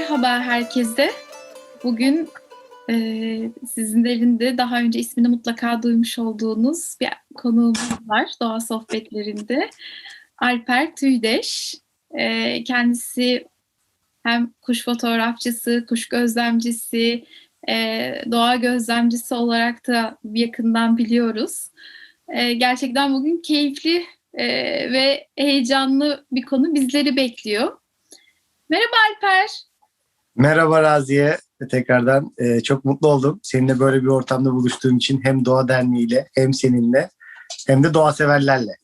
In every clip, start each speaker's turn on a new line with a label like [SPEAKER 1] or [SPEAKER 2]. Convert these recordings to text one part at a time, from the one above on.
[SPEAKER 1] Merhaba herkese. Bugün e, sizin de elinde daha önce ismini mutlaka duymuş olduğunuz bir konuğumuz var doğa sohbetlerinde. Alper Tüydeş. E, kendisi hem kuş fotoğrafçısı, kuş gözlemcisi, e, doğa gözlemcisi olarak da yakından biliyoruz. E, gerçekten bugün keyifli e, ve heyecanlı bir konu bizleri bekliyor. Merhaba Alper.
[SPEAKER 2] Merhaba Raziye. Tekrardan e, çok mutlu oldum. Seninle böyle bir ortamda buluştuğum için hem Doğa Derneği ile hem seninle hem de doğa severlerle.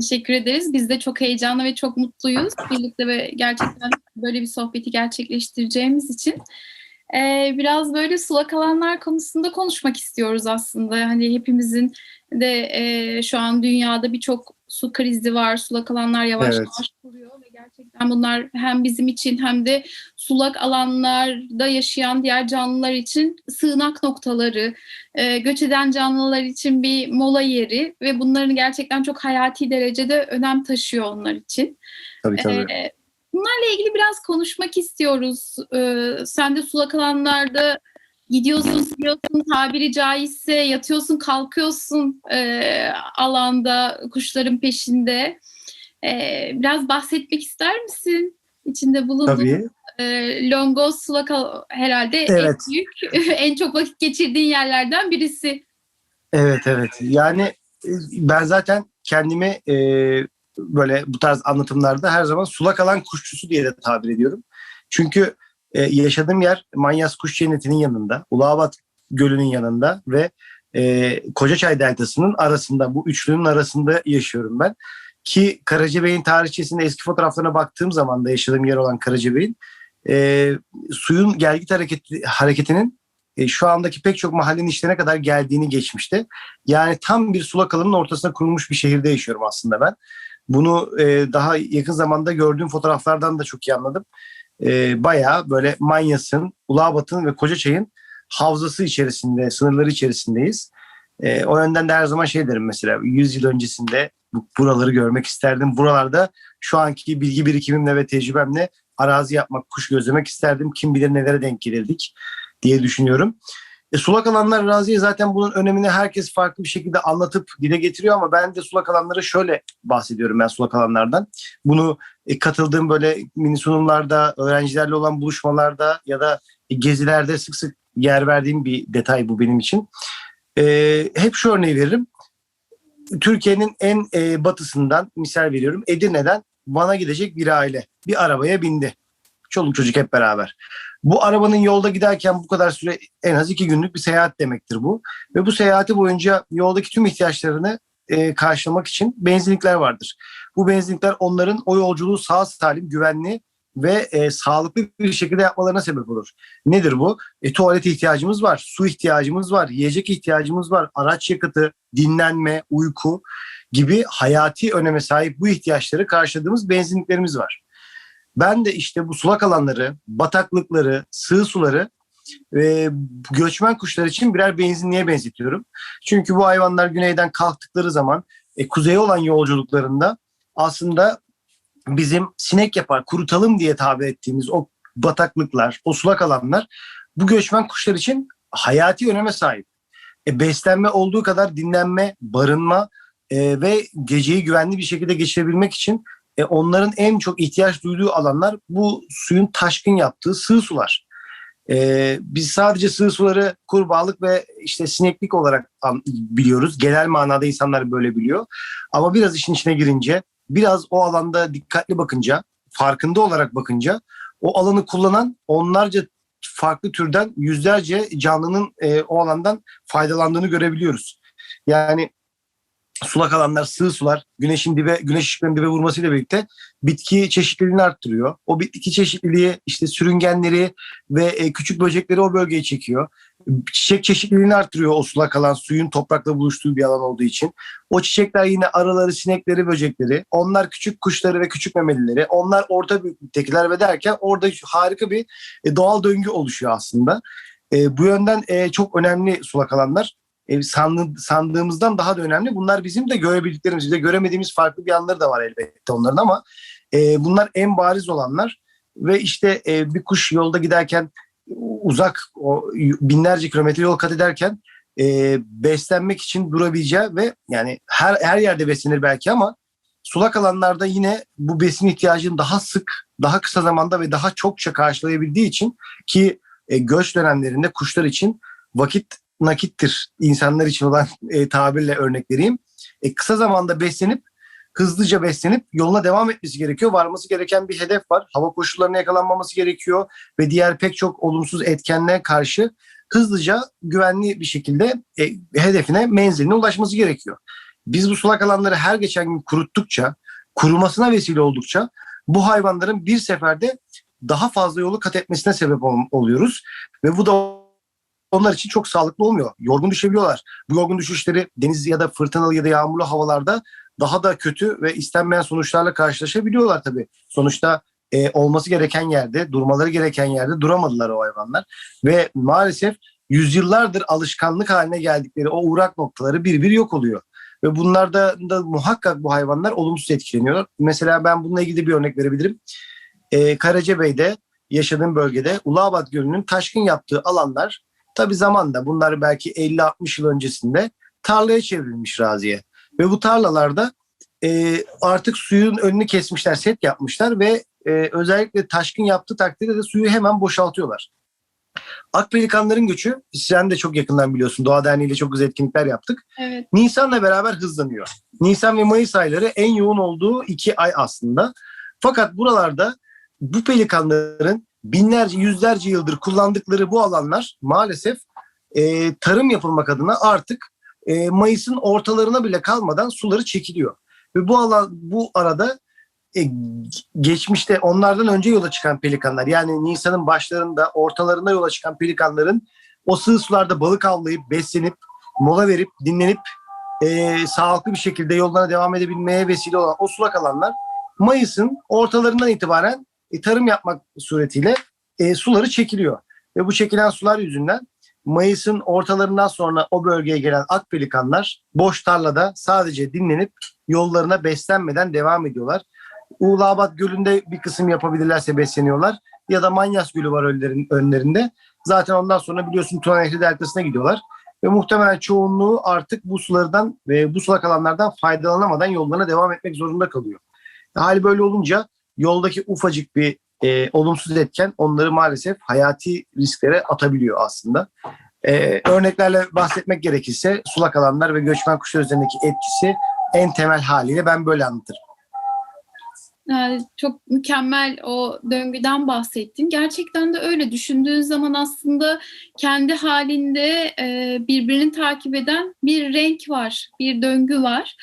[SPEAKER 1] Teşekkür ederiz. Biz de çok heyecanlı ve çok mutluyuz. Birlikte ve gerçekten böyle bir sohbeti gerçekleştireceğimiz için. Ee, biraz böyle sulak alanlar konusunda konuşmak istiyoruz aslında. Hani hepimizin de e, şu an dünyada birçok su krizi var. Sulak alanlar yavaş
[SPEAKER 2] Evet.
[SPEAKER 1] yavaş kuruyor ve gerçekten bunlar hem bizim için hem de sulak alanlarda yaşayan diğer canlılar için sığınak noktaları, e, göç eden canlılar için bir mola yeri ve bunların gerçekten çok hayati derecede önem taşıyor onlar için.
[SPEAKER 2] Tabii tabii.
[SPEAKER 1] Ee, bunlarla ilgili biraz konuşmak istiyoruz. Ee, sen de sulak alanlarda gidiyorsun, gidiyorsun, tabiri caizse yatıyorsun, kalkıyorsun e, alanda kuşların peşinde. Ee, biraz bahsetmek ister misin? İçinde bulunduğun
[SPEAKER 2] Tabii.
[SPEAKER 1] e, Longos sulak al- herhalde en
[SPEAKER 2] Evet.
[SPEAKER 1] büyük, en çok vakit geçirdiğin yerlerden birisi.
[SPEAKER 2] Evet evet. Yani e, ben zaten kendimi e, böyle bu tarz anlatımlarda her zaman sulak alan kuşçusu diye de tabir ediyorum. Çünkü e, yaşadığım yer Manyas Kuş Cenneti'nin yanında, Uluabat Gölü'nün yanında ve e, Kocaçay Deltası'nın arasında, bu üçlünün arasında yaşıyorum ben. Ki Karacabey'in tarihçesinde eski fotoğraflarına baktığım zaman da yaşadığım yer olan Karacabey'in e, suyun gelgit hareketi, hareketinin e, şu andaki pek çok mahallenin işlerine kadar geldiğini geçmişti. Yani tam bir sulak alanın ortasına kurulmuş bir şehirde yaşıyorum aslında ben. Bunu e, daha yakın zamanda gördüğüm fotoğraflardan da çok iyi anladım. E, bayağı böyle Manyas'ın, Ulabat'ın ve Kocaçay'ın havzası içerisinde, sınırları içerisindeyiz. E, o yönden de her zaman şey derim mesela 100 yıl öncesinde bu, buraları görmek isterdim. Buralarda şu anki bilgi birikimimle ve tecrübemle arazi yapmak, kuş gözlemek isterdim. Kim bilir nelere denk gelirdik diye düşünüyorum. E, sulak alanlar araziye zaten bunun önemini herkes farklı bir şekilde anlatıp dile getiriyor ama ben de sulak alanları şöyle bahsediyorum ben sulak alanlardan. Bunu e, katıldığım böyle mini sunumlarda, öğrencilerle olan buluşmalarda ya da e, gezilerde sık sık yer verdiğim bir detay bu benim için. E, hep şu örneği veririm. Türkiye'nin en e, batısından misal veriyorum Edirne'den Van'a gidecek bir aile bir arabaya bindi. Çoluk çocuk hep beraber. Bu arabanın yolda giderken bu kadar süre en az iki günlük bir seyahat demektir bu. Ve bu seyahati boyunca yoldaki tüm ihtiyaçlarını e, karşılamak için benzinlikler vardır. Bu benzinlikler onların o yolculuğu sağ salim, güvenli ve e, sağlıklı bir şekilde yapmalarına sebep olur. Nedir bu? E, tuvalet ihtiyacımız var, su ihtiyacımız var, yiyecek ihtiyacımız var, araç yakıtı, dinlenme, uyku gibi hayati öneme sahip bu ihtiyaçları karşıladığımız benzinliklerimiz var. Ben de işte bu sulak alanları, bataklıkları, sığ suları ve göçmen kuşlar için birer benzinliğe benzetiyorum. Çünkü bu hayvanlar güneyden kalktıkları zaman e, kuzeye olan yolculuklarında aslında bizim sinek yapar, kurutalım diye tabir ettiğimiz o bataklıklar, o sulak alanlar bu göçmen kuşlar için hayati öneme sahip. E, beslenme olduğu kadar dinlenme, barınma e, ve geceyi güvenli bir şekilde geçirebilmek için e, onların en çok ihtiyaç duyduğu alanlar bu suyun taşkın yaptığı sığ sular. E, biz sadece sığ suları kurbağalık ve işte sineklik olarak biliyoruz. Genel manada insanlar böyle biliyor. Ama biraz işin içine girince, biraz o alanda dikkatli bakınca, farkında olarak bakınca o alanı kullanan onlarca farklı türden yüzlerce canlının e, o alandan faydalandığını görebiliyoruz. Yani sulak alanlar, sığ sular, güneşin dibe, güneş ışıklarının dibe vurmasıyla birlikte bitki çeşitliliğini arttırıyor. O bitki çeşitliliği işte sürüngenleri ve e, küçük böcekleri o bölgeye çekiyor. Çiçek çeşitliliğini arttırıyor o sulak alan, suyun toprakla buluştuğu bir alan olduğu için. O çiçekler yine arıları, sinekleri, böcekleri. Onlar küçük kuşları ve küçük memelileri. Onlar orta büyüklüktekiler ve derken orada harika bir e, doğal döngü oluşuyor aslında. E, bu yönden çok önemli sulak alanlar e, sandı- sandığımızdan daha da önemli. Bunlar bizim de görebildiklerimiz, de göremediğimiz farklı bir yanları da var elbette onların ama e, bunlar en bariz olanlar. ve işte e, bir kuş yolda giderken uzak o binlerce kilometre yol kat ederken e, beslenmek için durabileceği ve yani her her yerde beslenir belki ama sulak alanlarda yine bu besin ihtiyacını daha sık, daha kısa zamanda ve daha çokça karşılayabildiği için ki e, göç dönemlerinde kuşlar için vakit nakittir insanlar için olan e, tabirle örnek. E, kısa zamanda beslenip hızlıca beslenip yoluna devam etmesi gerekiyor. Varması gereken bir hedef var. Hava koşullarına yakalanmaması gerekiyor ve diğer pek çok olumsuz etkenle karşı hızlıca güvenli bir şekilde e, hedefine menziline ulaşması gerekiyor. Biz bu sulak alanları her geçen gün kuruttukça, kurumasına vesile oldukça bu hayvanların bir seferde daha fazla yolu kat etmesine sebep ol- oluyoruz. Ve bu da onlar için çok sağlıklı olmuyor. Yorgun düşebiliyorlar. Bu yorgun düşüşleri deniz ya da fırtınalı ya da yağmurlu havalarda daha da kötü ve istenmeyen sonuçlarla karşılaşabiliyorlar tabii. Sonuçta e, olması gereken yerde, durmaları gereken yerde duramadılar o hayvanlar. Ve maalesef yüzyıllardır alışkanlık haline geldikleri o uğrak noktaları bir bir yok oluyor. Ve bunlarda da muhakkak bu hayvanlar olumsuz etkileniyor. Mesela ben bununla ilgili bir örnek verebilirim. Ee, Karacabey'de yaşadığım bölgede Ulaabat Gölü'nün taşkın yaptığı alanlar tabi zamanda bunlar belki 50-60 yıl öncesinde tarlaya çevrilmiş Raziye. Ve bu tarlalarda e, artık suyun önünü kesmişler, set yapmışlar ve e, özellikle taşkın yaptığı takdirde de suyu hemen boşaltıyorlar. Akpelikanların göçü, sen de çok yakından biliyorsun. Doğa Derneği ile çok güzel etkinlikler yaptık.
[SPEAKER 1] Evet.
[SPEAKER 2] Nisan'la beraber hızlanıyor. Nisan ve Mayıs ayları en yoğun olduğu iki ay aslında. Fakat buralarda bu pelikanların binlerce, yüzlerce yıldır kullandıkları bu alanlar maalesef e, tarım yapılmak adına artık e, Mayıs'ın ortalarına bile kalmadan suları çekiliyor. Ve bu alan bu arada e, geçmişte onlardan önce yola çıkan pelikanlar yani Nisan'ın başlarında ortalarında yola çıkan pelikanların o sığ sularda balık avlayıp beslenip mola verip dinlenip e, sağlıklı bir şekilde yollarına devam edebilmeye vesile olan o sulak alanlar Mayıs'ın ortalarından itibaren e, tarım yapmak suretiyle e, suları çekiliyor. Ve bu çekilen sular yüzünden Mayıs'ın ortalarından sonra o bölgeye gelen ak pelikanlar boş tarlada sadece dinlenip yollarına beslenmeden devam ediyorlar. Uğlabat Gölü'nde bir kısım yapabilirlerse besleniyorlar. Ya da Manyas Gölü var önlerin, önlerinde. Zaten ondan sonra biliyorsun Tuna Nehri deltasına gidiyorlar. Ve muhtemelen çoğunluğu artık bu sulardan ve bu sulak alanlardan faydalanamadan yollarına devam etmek zorunda kalıyor. Hali böyle olunca yoldaki ufacık bir e, olumsuz etken onları maalesef hayati risklere atabiliyor aslında. E, örneklerle bahsetmek gerekirse sulak alanlar ve göçmen kuşlar üzerindeki etkisi en temel haliyle ben böyle anlatırım.
[SPEAKER 1] Yani çok mükemmel o döngüden bahsettin. Gerçekten de öyle. Düşündüğün zaman aslında kendi halinde e, birbirini takip eden bir renk var, bir döngü var.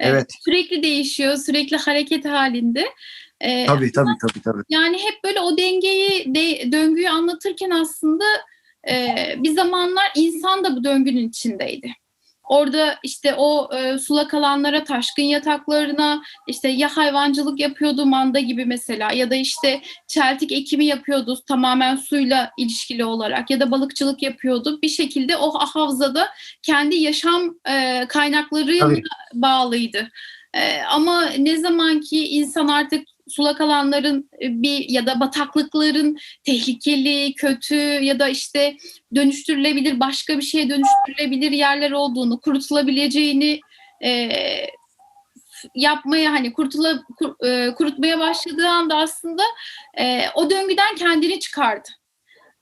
[SPEAKER 1] E,
[SPEAKER 2] Evet.
[SPEAKER 1] Sürekli değişiyor, sürekli hareket halinde. E,
[SPEAKER 2] Tabii tabii tabii tabii.
[SPEAKER 1] Yani hep böyle o dengeyi, de, döngüyü anlatırken aslında e, bir zamanlar insan da bu döngünün içindeydi. Orada işte o e, sulak alanlara, taşkın yataklarına işte ya hayvancılık yapıyordu manda gibi mesela ya da işte çeltik ekimi yapıyordu tamamen suyla ilişkili olarak ya da balıkçılık yapıyordu. Bir şekilde o havzada kendi yaşam e, kaynaklarıyla
[SPEAKER 2] Tabii.
[SPEAKER 1] bağlıydı. E, ama ne zaman ki insan artık sulak alanların e, bir ya da bataklıkların tehlikeli, kötü ya da işte dönüştürülebilir, başka bir şeye dönüştürülebilir yerler olduğunu, kurutulabileceğini e, yapmaya hani kurtula, kur- e, kurutmaya başladığı anda aslında e, o döngüden kendini çıkardı.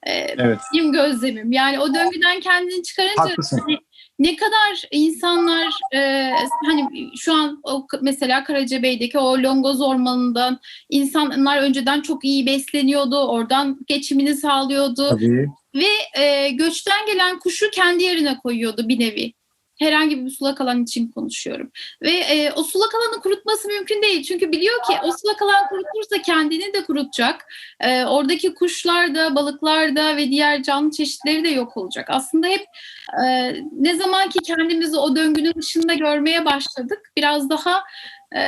[SPEAKER 1] E,
[SPEAKER 2] Evet.
[SPEAKER 1] benim gözlemim. Yani o döngüden kendini çıkarınca
[SPEAKER 2] Haklısın.
[SPEAKER 1] hani ne kadar insanlar e, hani şu an o, mesela Karacabey'deki o Longoz Ormanı'ndan insanlar önceden çok iyi besleniyordu. Oradan geçimini sağlıyordu
[SPEAKER 2] Tabii.
[SPEAKER 1] ve e, göçten gelen kuşu kendi yerine koyuyordu bir nevi. Herhangi bir sulak alan için konuşuyorum. Ve e, o sulak alanı kurutması mümkün değil. Çünkü biliyor ki o sulak alan kurutulursa kendini de kurutacak. E, oradaki kuşlar da, balıklar da ve diğer canlı çeşitleri de yok olacak. Aslında hep e, ne zaman ki kendimizi o döngünün dışında görmeye başladık, biraz daha e,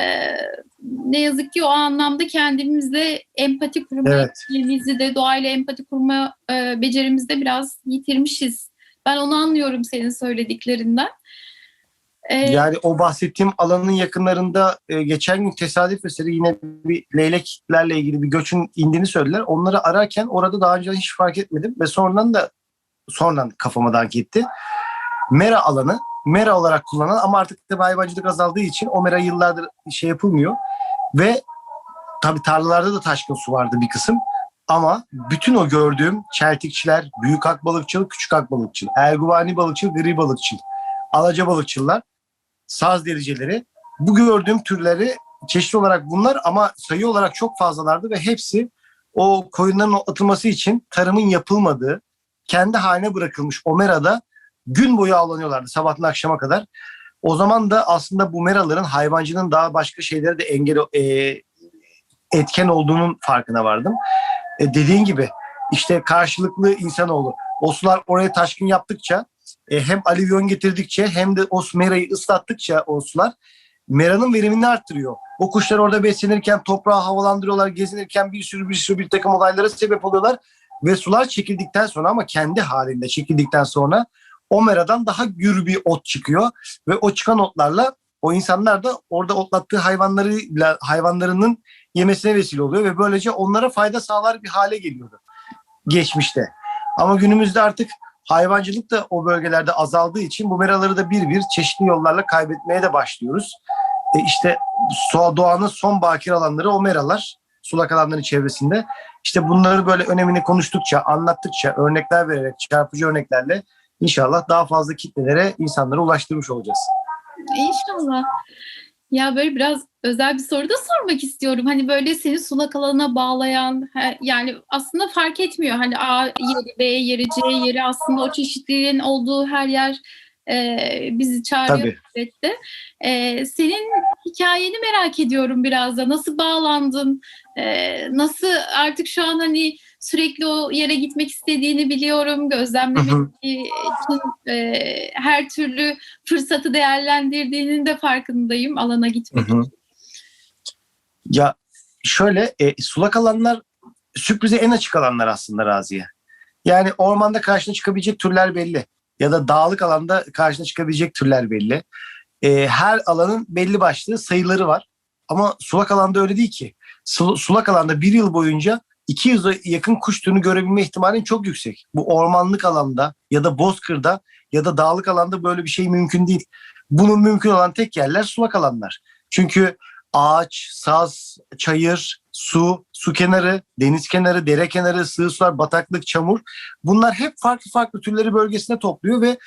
[SPEAKER 1] ne yazık ki o anlamda kendimizle empati kurma
[SPEAKER 2] Evet.
[SPEAKER 1] de doğayla empati kurma e, becerimizi de biraz yitirmişiz. Ben onu anlıyorum senin söylediklerinden. Ee,
[SPEAKER 2] Yani o bahsettiğim alanın yakınlarında e, geçen gün tesadüf eseri yine bir leyleklerle ilgili bir göçün indiğini söylediler. Onları ararken orada daha önce hiç fark etmedim ve sonradan da sonradan kafama dank etti. Mera alanı mera olarak kullanılan ama artık da hayvancılık azaldığı için o mera yıllardır şey yapılmıyor ve tabii tarlalarda da taşkın su vardı bir kısım. Ama bütün o gördüğüm çeltikçiler, büyük akbalıkçılık, küçük akbalıkçılık, erguvani balıkçılık, gri balıkçılık, alaca balıkçılar, saz dericileri. Bu gördüğüm türleri çeşitli olarak bunlar ama sayı olarak çok fazlalardı ve hepsi o koyunların atılması için tarımın yapılmadığı, kendi haline bırakılmış o merada gün boyu avlanıyorlardı sabahtan akşama kadar. O zaman da aslında bu meraların hayvancının daha başka şeylere de engel e, etken olduğunun farkına vardım. E, dediğin gibi işte karşılıklı insanoğlu. O sular oraya taşkın yaptıkça e, hem alüvyon getirdikçe hem de o merayı ıslattıkça o sular meranın verimini arttırıyor. O kuşlar orada beslenirken toprağı havalandırıyorlar, gezinirken bir sürü bir sürü bir takım olaylara sebep oluyorlar. Ve sular çekildikten sonra ama kendi halinde çekildikten sonra o meradan daha gür bir ot çıkıyor. Ve o çıkan otlarla o insanlar da orada otlattığı hayvanlarıyla hayvanlarının yemesine vesile oluyor ve böylece onlara fayda sağlar bir hale geliyordu geçmişte. Ama günümüzde artık hayvancılık da o bölgelerde azaldığı için bu meraları da bir bir çeşitli yollarla kaybetmeye de başlıyoruz. E işte doğanın son bakir alanları o meralar, sulak alanların çevresinde. İşte bunları böyle önemini konuştukça, anlattıkça, örnekler vererek, çarpıcı örneklerle inşallah daha fazla kitlelere, insanlara ulaştırmış olacağız.
[SPEAKER 1] İnşallah. Ya böyle biraz özel bir soru da sormak istiyorum. Hani böyle seni sulak alana bağlayan yani aslında fark etmiyor. Hani A yeri, B yeri, C yeri aslında o çeşitliliğin olduğu her yer e, bizi çağırıyor elbette. E, senin hikayeni merak ediyorum biraz da. Nasıl bağlandın? E, nasıl artık şu an hani sürekli o yere gitmek istediğini biliyorum. Gözlemlemek
[SPEAKER 2] Hı hı.
[SPEAKER 1] için e, her türlü fırsatı değerlendirdiğinin de farkındayım alana gitmek
[SPEAKER 2] Hı hı. Ya şöyle e, sulak alanlar sürprize en açık alanlar aslında Raziye. Yani ormanda karşına çıkabilecek türler belli. Ya da dağlık alanda karşına çıkabilecek türler belli. E, her alanın belli başlı sayıları var. Ama sulak alanda öyle değil ki. Sul- sulak alanda bir yıl boyunca 200'e yakın kuş türünü görebilme ihtimalin çok yüksek. Bu ormanlık alanda ya da bozkırda ya da dağlık alanda böyle bir şey mümkün değil. Bunun mümkün olan tek yerler sulak alanlar. Çünkü ağaç, saz, çayır, su, su kenarı, deniz kenarı, dere kenarı, sığ sular, bataklık, çamur. Bunlar hep farklı farklı türleri bölgesine topluyor ve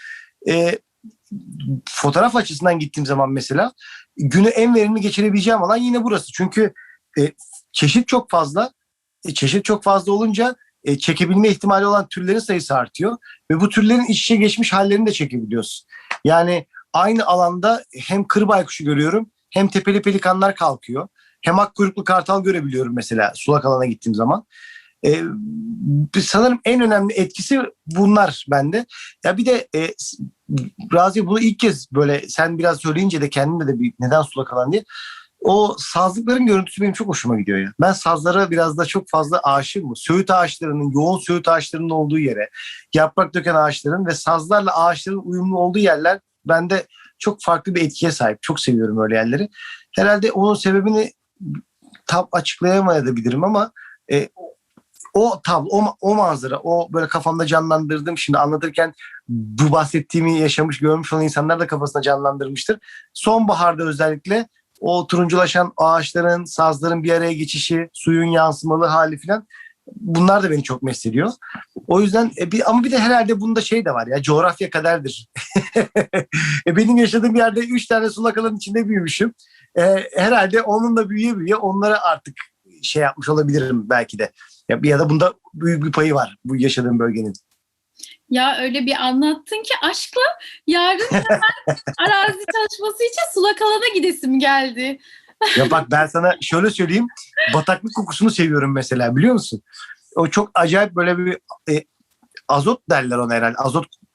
[SPEAKER 2] e, fotoğraf açısından gittiğim zaman mesela günü en verimli geçirebileceğim alan yine burası. Çünkü e, çeşit çok fazla. E, çeşit çok fazla olunca e, çekebilme ihtimali olan türlerin sayısı artıyor. Ve bu türlerin iç içe geçmiş hallerini de çekebiliyoruz. Yani aynı alanda hem kır baykuşu görüyorum hem tepeli pelikanlar kalkıyor. Hem ak kuyruklu kartal görebiliyorum mesela sulak alana gittiğim zaman. Ee, sanırım en önemli etkisi bunlar bende. Ya bir de e, Razi bunu ilk kez böyle sen biraz söyleyince de kendimde de bir neden sulak alan diye. O sazlıkların görüntüsü benim çok hoşuma gidiyor ya. Ben sazlara biraz da çok fazla aşığım. Söğüt ağaçlarının, yoğun söğüt ağaçlarının olduğu yere, yaprak döken ağaçların ve sazlarla ağaçların uyumlu olduğu yerler bende çok farklı bir etkiye sahip. Çok seviyorum öyle yerleri. Herhalde onun sebebini tam açıklayamayabilirim ama e, o tablo, o, o manzara, o böyle kafamda canlandırdığım şimdi anlatırken bu bahsettiğimi yaşamış, görmüş olan insanlar da kafasında canlandırmıştır. Sonbaharda özellikle o turunculaşan ağaçların, sazların bir araya geçişi, suyun yansımalı hali falan bunlar da beni çok mest ediyor. O yüzden e, bir, ama bir de herhalde bunda şey de var ya coğrafya kaderdir. e, benim yaşadığım yerde üç tane sulak alanın içinde büyümüşüm. E, herhalde onunla büyüye büyüye onlara artık şey yapmış olabilirim belki de. Ya, ya da bunda büyük bir payı var bu yaşadığım bölgenin.
[SPEAKER 1] Ya öyle bir anlattın ki aşkla yarın hemen arazi çalışması için sulak alana gidesim geldi.
[SPEAKER 2] Ya bak ben sana şöyle söyleyeyim. Bataklık kokusunu seviyorum mesela biliyor musun? O çok acayip böyle bir e, azot derler ona herhalde.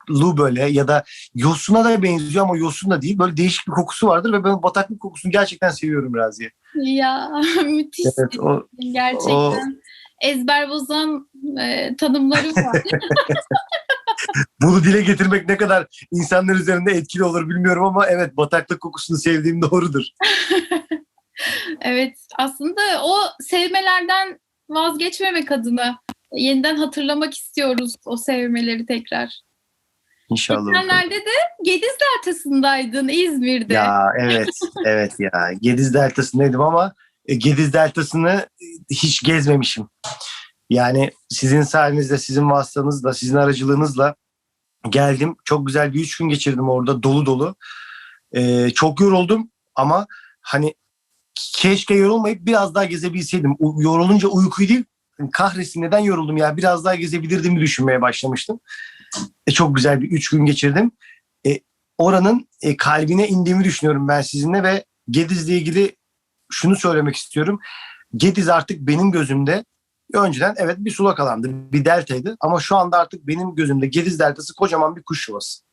[SPEAKER 2] Azotlu böyle ya da yosuna da benziyor ama yosun da değil. Böyle değişik bir kokusu vardır ve ben bataklık kokusunu gerçekten seviyorum Raziye.
[SPEAKER 1] Ya müthiş
[SPEAKER 2] Evet o
[SPEAKER 1] gerçekten. Ezber bozan e, tanımları var.
[SPEAKER 2] Bunu dile getirmek ne kadar insanlar üzerinde etkili olur bilmiyorum ama evet bataklık kokusunu sevdiğim doğrudur.
[SPEAKER 1] Evet aslında o sevmelerden vazgeçmemek adına yeniden hatırlamak istiyoruz o sevmeleri tekrar.
[SPEAKER 2] İnşallah.
[SPEAKER 1] Geçenlerde de Gediz Deltası'ndaydın İzmir'de.
[SPEAKER 2] Ya evet, evet ya. Gediz Deltası'ndaydım ama e, Gediz Deltası'nı hiç gezmemişim. Yani sizin sayenizde, sizin vasıtanızla, sizin aracılığınızla geldim. Çok güzel bir üç gün geçirdim orada dolu dolu. Ee, çok yoruldum ama hani keşke yorulmayıp biraz daha gezebilseydim. U- yorulunca uykuyu değil, kahretsin neden yoruldum ya biraz daha gezebilirdim düşünmeye başlamıştım. E, çok güzel bir üç gün geçirdim. E, oranın e, kalbine indiğimi düşünüyorum ben sizinle ve Gediz'le ilgili şunu söylemek istiyorum. Gediz artık benim gözümde önceden evet bir sulak alandı, bir deltaydı ama şu anda artık benim gözümde Gediz deltası kocaman bir kuş yuvası.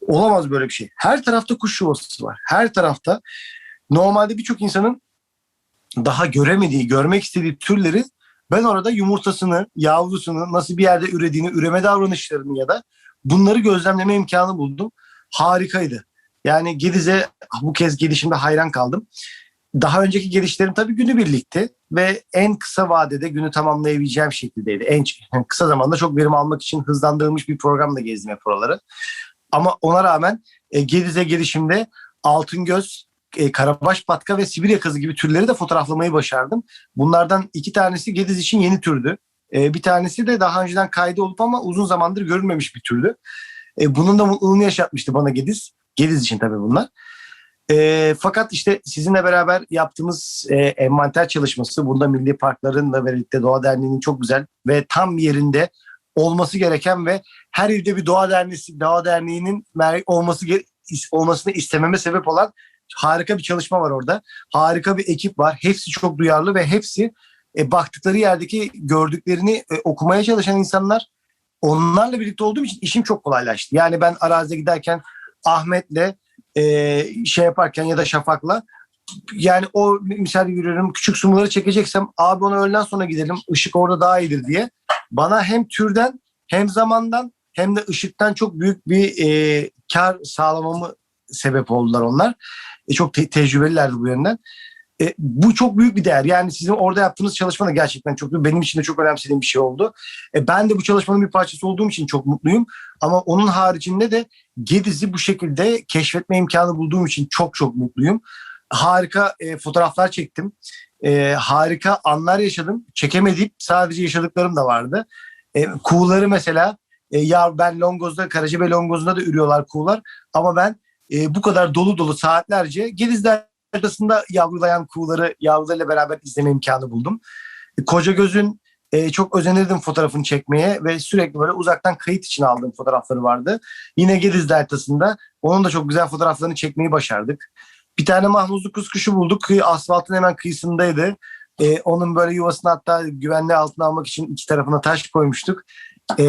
[SPEAKER 2] Olamaz böyle bir şey. Her tarafta kuş yuvası var. Her tarafta normalde birçok insanın daha göremediği, görmek istediği türleri ben orada yumurtasını, yavrusunu, nasıl bir yerde ürediğini, üreme davranışlarını ya da bunları gözlemleme imkanı buldum. Harikaydı. Yani Gediz'e bu kez gelişimde hayran kaldım. Daha önceki gelişlerim tabii günübirlikti ve en kısa vadede günü tamamlayabileceğim şekildeydi. En kısa zamanda çok verim almak için hızlandırılmış bir programla gezdim hep oraları. Ama ona rağmen e, Gediz'e gelişimde altın göz, e, karabaş patka ve Sibirya kazı gibi türleri de fotoğraflamayı başardım. Bunlardan iki tanesi Gediz için yeni türdü. E, bir tanesi de daha önceden kaydı olup ama uzun zamandır görülmemiş bir türdü. E, bunun da mutluluğunu yaşatmıştı bana Gediz. Gediz için tabii bunlar. E, fakat işte sizinle beraber yaptığımız e, envanter çalışması, bunda Milli Parkların da birlikte Doğa Derneği'nin çok güzel ve tam yerinde olması gereken ve her ilde bir Doğa Derneği, Doğa Derneği'nin olması olmasını istememe sebep olan harika bir çalışma var orada. Harika bir ekip var. Hepsi çok duyarlı ve hepsi e, baktıkları yerdeki gördüklerini e, okumaya çalışan insanlar. Onlarla birlikte olduğum için işim çok kolaylaştı. Yani ben arazide giderken Ahmet'le e, şey yaparken ya da Şafak'la yani o misal yürüyorum küçük sumuları çekeceksem abi ona öğleden sonra gidelim ışık orada daha iyidir diye bana hem türden hem zamandan hem de ışıktan çok büyük bir e, kar sağlamamı sebep oldular onlar. E, çok te- tecrübelilerdi bu yönden. E, bu çok büyük bir değer. Yani sizin orada yaptığınız çalışma da gerçekten çok büyük. Benim için de çok önemsediğim bir şey oldu. E, ben de bu çalışmanın bir parçası olduğum için çok mutluyum. Ama onun haricinde de Gediz'i bu şekilde keşfetme imkanı bulduğum için çok çok mutluyum. Harika e, fotoğraflar çektim. E, harika anlar yaşadım. Çekemediğim sadece yaşadıklarım da vardı. E, kuğuları mesela e, ya ben Longoz'da, Karacabey Longoz'unda da ürüyorlar kuğular. Ama ben e, bu kadar dolu dolu saatlerce Gediz Deltası'nda yavrulayan kuğuları yavrularıyla beraber izleme imkanı buldum. E, Koca Göz'ün e, çok özenirdim fotoğrafını çekmeye ve sürekli böyle uzaktan kayıt için aldığım fotoğrafları vardı. Yine Gediz Deltası'nda onun da çok güzel fotoğraflarını çekmeyi başardık. Bir tane mahmuzlu kuşkuşu bulduk. Asfaltın hemen kıyısındaydı. E, onun böyle yuvasını hatta güvenli altına almak için iki tarafına taş koymuştuk. E,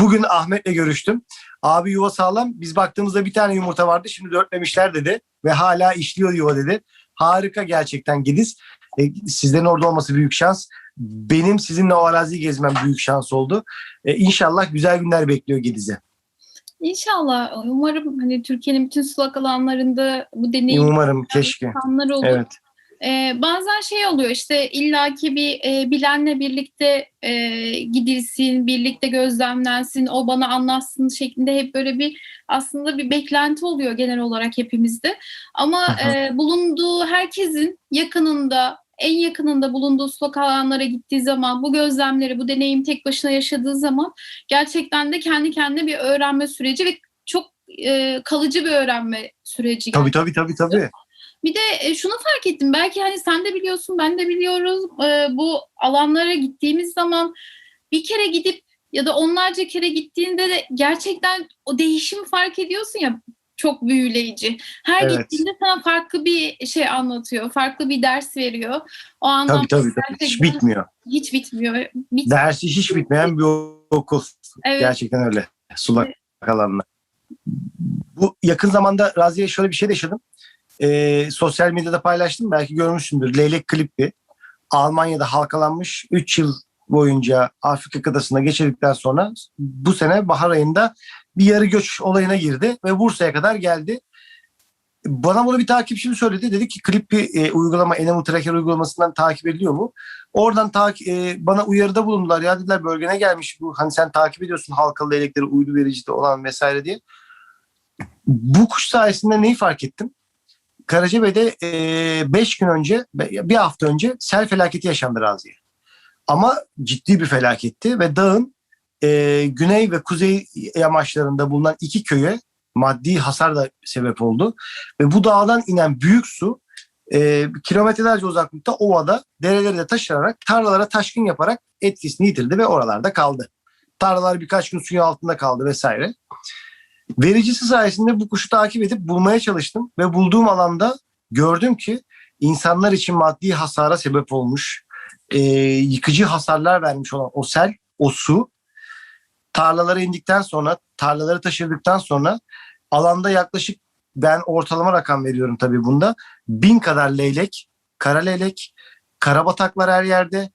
[SPEAKER 2] bugün Ahmet'le görüştüm. Abi yuva sağlam. Biz baktığımızda bir tane yumurta vardı. Şimdi dörtlemişler dedi. Ve hala işliyor yuva dedi. Harika gerçekten Gediz. E, sizlerin orada olması büyük şans. Benim sizinle o araziyi gezmem büyük şans oldu. E, inşallah güzel günler bekliyor Gediz'e.
[SPEAKER 1] İnşallah. Umarım hani Türkiye'nin bütün sulak alanlarında bu deneyim
[SPEAKER 2] Umarım keşke.
[SPEAKER 1] insanlar olur.
[SPEAKER 2] Evet.
[SPEAKER 1] Ee, bazen şey oluyor işte illaki bir e, bilenle birlikte e, gidilsin, birlikte gözlemlensin, o bana anlatsın şeklinde hep böyle bir aslında bir beklenti oluyor genel olarak hepimizde. Ama e, bulunduğu herkesin yakınında, en yakınında bulunduğu sulak alanlara gittiği zaman bu gözlemleri, bu deneyim tek başına yaşadığı zaman gerçekten de kendi kendine bir öğrenme süreci ve çok e, kalıcı bir öğrenme süreci.
[SPEAKER 2] Tabii tabii tabii tabii.
[SPEAKER 1] Bir de e, şunu fark ettim. Belki hani sen de biliyorsun, ben de biliyoruz. E, bu alanlara gittiğimiz zaman bir kere gidip ya da onlarca kere gittiğinde de gerçekten o değişimi fark ediyorsun ya çok büyüleyici. Her
[SPEAKER 2] Evet.
[SPEAKER 1] gittiğinde sana farklı bir şey anlatıyor, farklı bir ders veriyor. O anlamda
[SPEAKER 2] Tabii tabii. tabii. Hiç bitmiyor.
[SPEAKER 1] hiç bitmiyor. Bit-
[SPEAKER 2] Dersi hiç bitmeyen bir okul.
[SPEAKER 1] evet.
[SPEAKER 2] Gerçekten öyle. Sulak alanlar. Bu yakın zamanda Raziye şöyle bir şey de yaşadım. Ee, sosyal medyada paylaştım. Belki görmüşsündür. Leylek klipi. Almanya'da halkalanmış. 3 yıl boyunca Afrika kıtasında geçirdikten sonra bu sene bahar ayında bir yarı göç olayına girdi ve Bursa'ya kadar geldi. Bana bunu bir takipçim söyledi. Dedi ki klip bir e, uygulama, Animal Tracker uygulamasından takip ediliyor mu? Oradan takip e, bana uyarıda bulundular. Ya dediler bölgene gelmiş bu. Hani sen takip ediyorsun halkalı leylekleri uydu vericide olan vesaire diye. Bu kuş sayesinde neyi fark ettim? Karacabey'de 5 gün önce, bir hafta önce sel felaketi yaşandı Raziye. Ama ciddi bir felaketti ve dağın e, güney ve kuzey yamaçlarında bulunan iki köye maddi hasar da sebep oldu. Ve bu dağdan inen büyük su e, kilometrelerce uzaklıkta ovada dereleri de taşırarak tarlalara taşkın yaparak etkisini yitirdi ve oralarda kaldı. Tarlalar birkaç gün suyun altında kaldı vesaire. Vericisi sayesinde bu kuşu takip edip bulmaya çalıştım ve bulduğum alanda gördüm ki insanlar için maddi hasara sebep olmuş, e, yıkıcı hasarlar vermiş olan o sel, o su tarlalara indikten sonra, tarlaları taşırdıktan sonra alanda yaklaşık ben ortalama rakam veriyorum tabii bunda. Bin kadar leylek, kara leylek, karabataklar her yerde,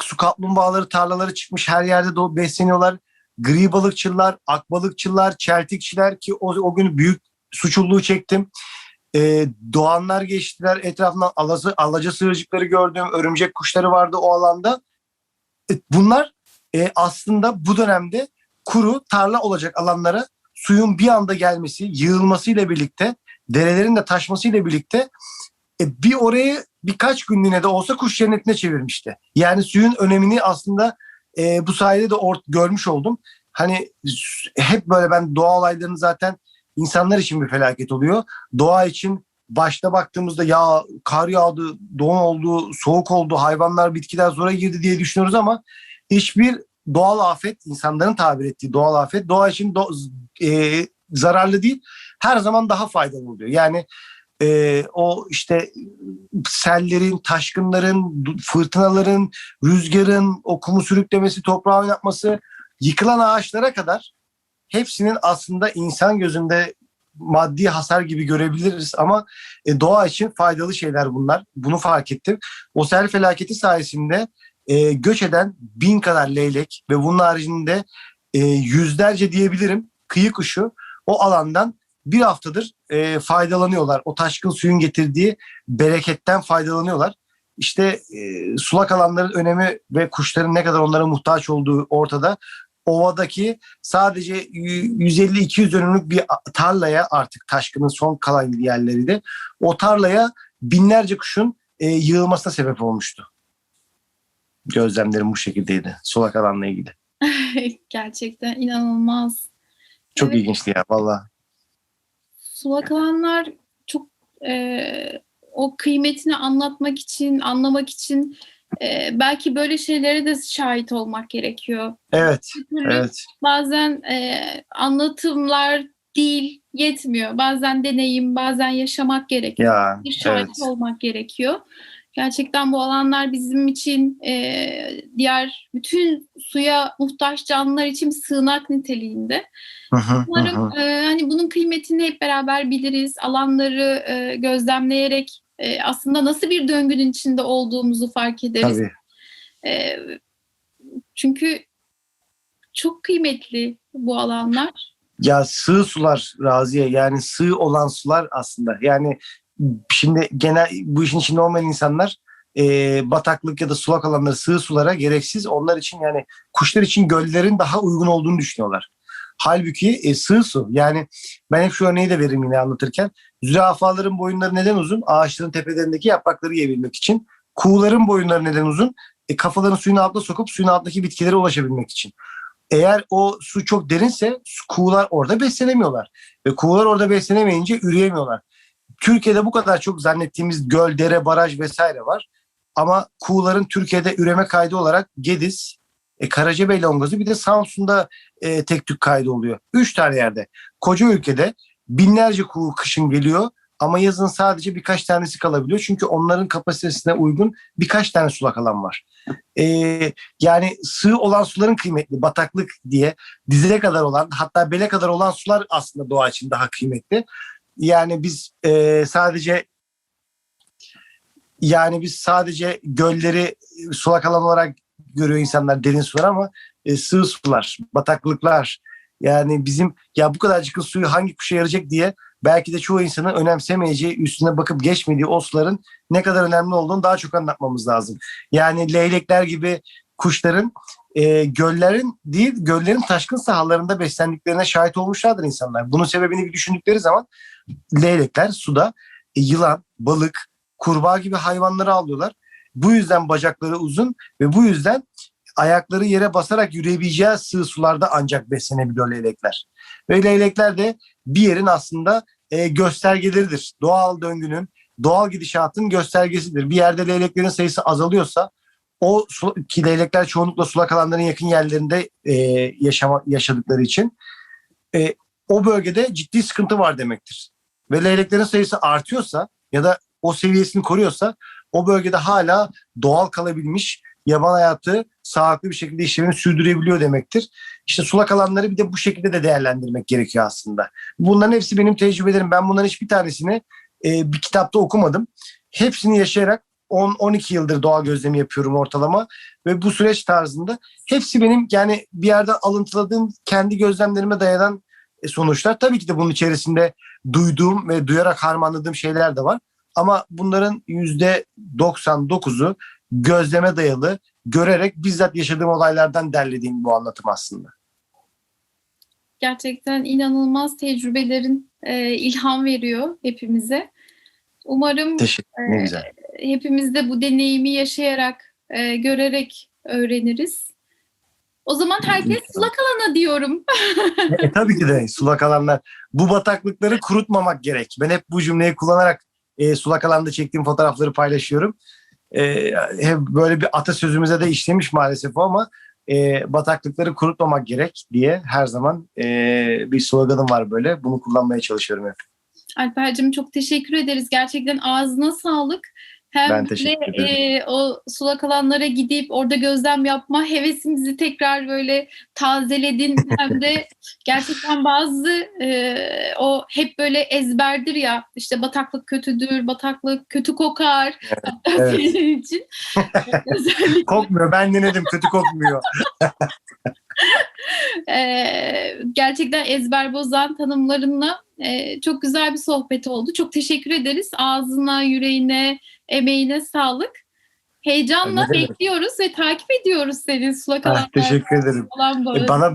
[SPEAKER 2] su kaplumbağaları tarlaları çıkmış her yerde besleniyorlar. Gri balıkçılar, akbalıkçılar, çeltikçiler ki o, o gün büyük suçluluğu çektim. Ee, doğanlar geçtiler etrafından alası, alaca sığırcıkları gördüm. Örümcek kuşları vardı o alanda. E, bunlar e, aslında bu dönemde kuru tarla olacak alanlara suyun bir anda gelmesi, yığılmasıyla birlikte, derelerin de taşmasıyla birlikte e, bir orayı birkaç günlüğüne de olsa kuş cennetine çevirmişti. Yani suyun önemini aslında e, bu sayede de or- görmüş oldum. Hani hep böyle ben doğa olaylarını zaten insanlar için bir felaket oluyor. Doğa için başta baktığımızda ya kar yağdı, don oldu, soğuk oldu, hayvanlar, bitkiler zora girdi diye düşünüyoruz ama hiçbir doğal afet, insanların tabir ettiği doğal afet doğa için do- e, zararlı değil. Her zaman daha faydalı oluyor. Yani e, o işte sellerin, taşkınların, fırtınaların, rüzgarın, o kumu sürüklemesi, toprağı oynatması, yıkılan ağaçlara kadar hepsinin aslında insan gözünde maddi hasar gibi görebiliriz ama e, doğa için faydalı şeyler bunlar. Bunu fark ettim. O sel felaketi sayesinde e, göç eden bin kadar leylek ve bunun haricinde e, yüzlerce diyebilirim kıyı kuşu o alandan bir haftadır e, faydalanıyorlar. O taşkın suyun getirdiği bereketten faydalanıyorlar. İşte e, sulak alanların önemi ve kuşların ne kadar onlara muhtaç olduğu ortada. Ovadaki sadece y- 150-200 dönümlük bir tarlaya artık taşkının son kalan yerleriydi. O tarlaya binlerce kuşun e, yığılmasına sebep olmuştu. Gözlemlerim bu şekildeydi sulak alanla ilgili.
[SPEAKER 1] Gerçekten inanılmaz.
[SPEAKER 2] Çok
[SPEAKER 1] Evet.
[SPEAKER 2] ilginçti ya valla.
[SPEAKER 1] Sulak alanlar çok e, o kıymetini anlatmak için, anlamak için e, belki böyle şeylere de şahit olmak gerekiyor.
[SPEAKER 2] Evet,
[SPEAKER 1] türlü
[SPEAKER 2] evet.
[SPEAKER 1] Bazen e, anlatımlar değil yetmiyor. Bazen deneyim, bazen yaşamak gerekiyor.
[SPEAKER 2] Ya,
[SPEAKER 1] bir şahit
[SPEAKER 2] evet.
[SPEAKER 1] olmak gerekiyor. Gerçekten bu alanlar bizim için e, diğer bütün suya muhtaç canlılar için sığınak niteliğinde.
[SPEAKER 2] Hı
[SPEAKER 1] Umarım e, hani bunun kıymetini hep beraber biliriz. Alanları e, gözlemleyerek e, aslında nasıl bir döngünün içinde olduğumuzu fark ederiz.
[SPEAKER 2] Tabii.
[SPEAKER 1] E, çünkü çok kıymetli bu alanlar.
[SPEAKER 2] Ya sığ sular Raziye yani sığ olan sular aslında. Yani şimdi genel bu işin içinde olmayan insanlar e, bataklık ya da sulak alanları sığ sulara gereksiz onlar için yani kuşlar için göllerin daha uygun olduğunu düşünüyorlar. Halbuki e, sığ su yani ben hep şu örneği de veririm yine anlatırken zürafaların boyunları neden uzun? Ağaçların tepelerindeki yaprakları yiyebilmek için. Kuğuların boyunları neden uzun? E, kafalarını suyun altına sokup suyun altındaki bitkilere ulaşabilmek için. Eğer o su çok derinse kuğular orada beslenemiyorlar. Ve kuğular orada beslenemeyince üreyemiyorlar. Türkiye'de bu kadar çok zannettiğimiz göl, dere, baraj vesaire var. Ama kuğuların Türkiye'de üreme kaydı olarak Gediz, e, Karacabey Longozu bir de Samsun'da e, tek tük kaydı oluyor. Üç tane yerde. Koca ülkede binlerce kuğu kışın geliyor ama yazın sadece birkaç tanesi kalabiliyor. Çünkü onların kapasitesine uygun birkaç tane sulak alan var. E, yani sığ olan suların kıymetli, bataklık diye dize kadar olan hatta bele kadar olan sular aslında doğa için daha kıymetli. Yani biz e, sadece yani biz sadece gölleri sulak alan olarak görüyor insanlar derin sular ama e, sığ sular, bataklıklar. Yani bizim ya bu kadarcık suyu hangi kuşa yarayacak diye belki de çoğu insanın önemsemeyeceği, üstüne bakıp geçmediği o suların ne kadar önemli olduğunu daha çok anlatmamız lazım. Yani leylekler gibi kuşların e, göllerin değil göllerin taşkın sahalarında beslendiklerine şahit olmuşlardır insanlar. Bunun sebebini bir düşündükleri zaman leylekler suda e, yılan, balık, kurbağa gibi hayvanları avlıyorlar. Bu yüzden bacakları uzun ve bu yüzden ayakları yere basarak yürüyebileceği sığ sularda ancak beslenebiliyor leylekler. Ve leylekler de bir yerin aslında e, göstergeleridir. Doğal döngünün, doğal gidişatın göstergesidir. Bir yerde leyleklerin sayısı azalıyorsa o su, ki leylekler çoğunlukla sulak alanların yakın yerlerinde e, yaşama, yaşadıkları için e, o bölgede ciddi sıkıntı var demektir. Ve leyleklerin sayısı artıyorsa ya da o seviyesini koruyorsa o bölgede hala doğal kalabilmiş yaban hayatı sağlıklı bir şekilde işlevini sürdürebiliyor demektir. İşte sulak alanları bir de bu şekilde de değerlendirmek gerekiyor aslında. Bunların hepsi benim tecrübelerim. Ben bunların hiçbir tanesini e, bir kitapta okumadım. Hepsini yaşayarak 10-12 yıldır doğa gözlemi yapıyorum ortalama ve bu süreç tarzında hepsi benim yani bir yerden alıntıladığım kendi gözlemlerime dayanan sonuçlar. Tabii ki de bunun içerisinde duyduğum ve duyarak harmanladığım şeyler de var. Ama bunların %99'u gözleme dayalı, görerek bizzat yaşadığım olaylardan derlediğim bu anlatım aslında.
[SPEAKER 1] Gerçekten inanılmaz tecrübelerin e, ilham veriyor hepimize. Umarım e, hepimiz de bu deneyimi yaşayarak, e, görerek öğreniriz. O zaman herkes sulak alana diyorum.
[SPEAKER 2] E, tabii ki de sulak alanlar. Bu bataklıkları kurutmamak gerek. Ben hep bu cümleyi kullanarak e, sulak alanda çektiğim fotoğrafları paylaşıyorum. E, hep böyle bir atasözümüze de işlemiş maalesef o ama e, bataklıkları kurutmamak gerek diye her zaman e, bir sloganım var böyle. Bunu kullanmaya çalışıyorum hep.
[SPEAKER 1] Alper'cim çok teşekkür ederiz. Gerçekten ağzına sağlık. Hem
[SPEAKER 2] Ben
[SPEAKER 1] de
[SPEAKER 2] teşekkür ederim.
[SPEAKER 1] e, o sulak alanlara gidip orada gözlem yapma hevesimizi tekrar böyle tazeledin. hem de gerçekten bazı e, o hep böyle ezberdir ya işte bataklık kötüdür, bataklık kötü kokar.
[SPEAKER 2] evet.
[SPEAKER 1] Senin için. Özellikle
[SPEAKER 2] Kokmuyor. Ben denedim. Kötü kokmuyor.
[SPEAKER 1] e, gerçekten ezber bozan tanımlarınla e, çok güzel bir sohbet oldu. Çok teşekkür ederiz. Ağzına, yüreğine, emeğine sağlık. Heyecanla bekliyoruz ve takip ediyoruz seni sulak
[SPEAKER 2] Ah,
[SPEAKER 1] alanlar
[SPEAKER 2] teşekkür ederim. E, Bana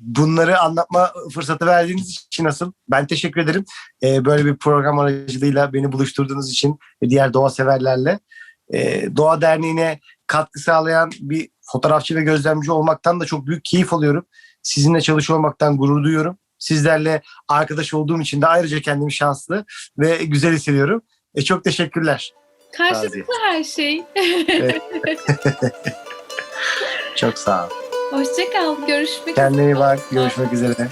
[SPEAKER 2] bunları anlatma fırsatı verdiğiniz için asıl ben teşekkür ederim. E, böyle bir program aracılığıyla beni buluşturduğunuz için ve diğer doğa severlerle. E, doğa Derneği'ne katkı sağlayan bir fotoğrafçı ve gözlemci olmaktan da çok büyük keyif alıyorum. Sizinle çalışıyor olmaktan gurur duyuyorum. Sizlerle arkadaş olduğum için de ayrıca kendimi şanslı ve güzel hissediyorum. E, çok teşekkürler.
[SPEAKER 1] Karşılıklı her şey.
[SPEAKER 2] Çok sağ ol.
[SPEAKER 1] Hoşça kal. Görüşmek üzere.
[SPEAKER 2] Kendine iyi bak. Görüşmek üzere.